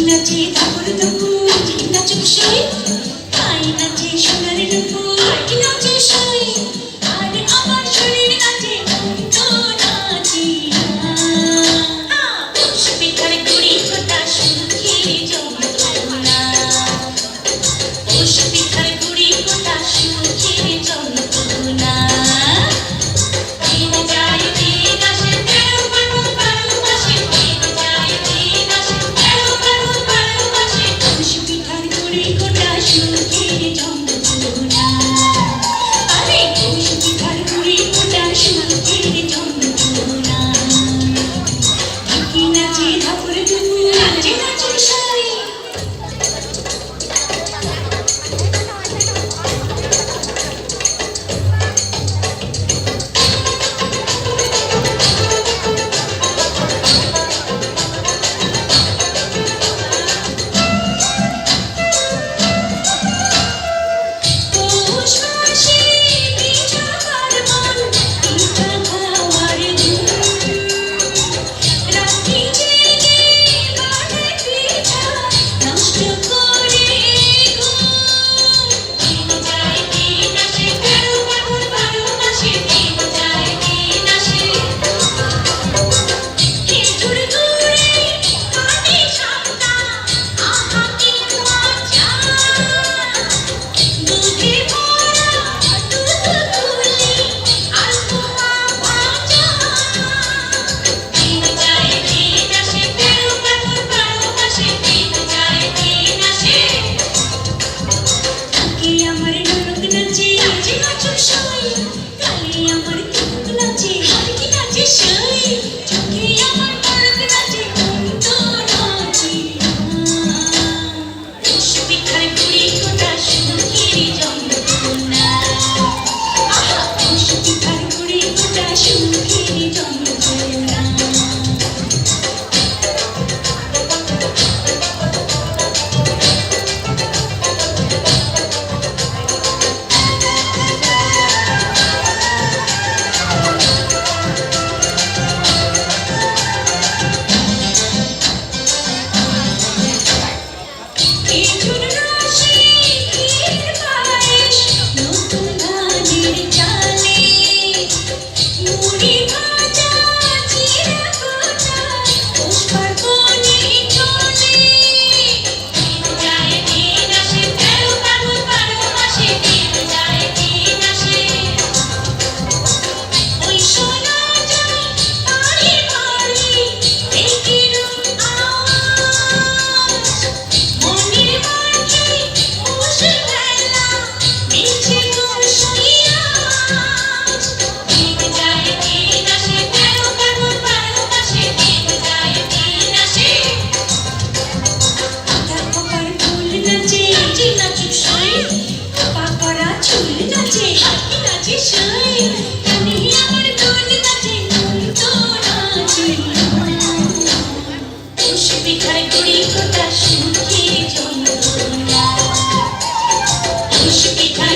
নাচে দাপুর দুপুর নাচুক সই me. নাচে হাতি নাচে সই তুমি আমার মন নাচে মন তো নাচে তুষি পিঠার গুড়ি ফোটা সুখে জন্ম তুষি পিঠার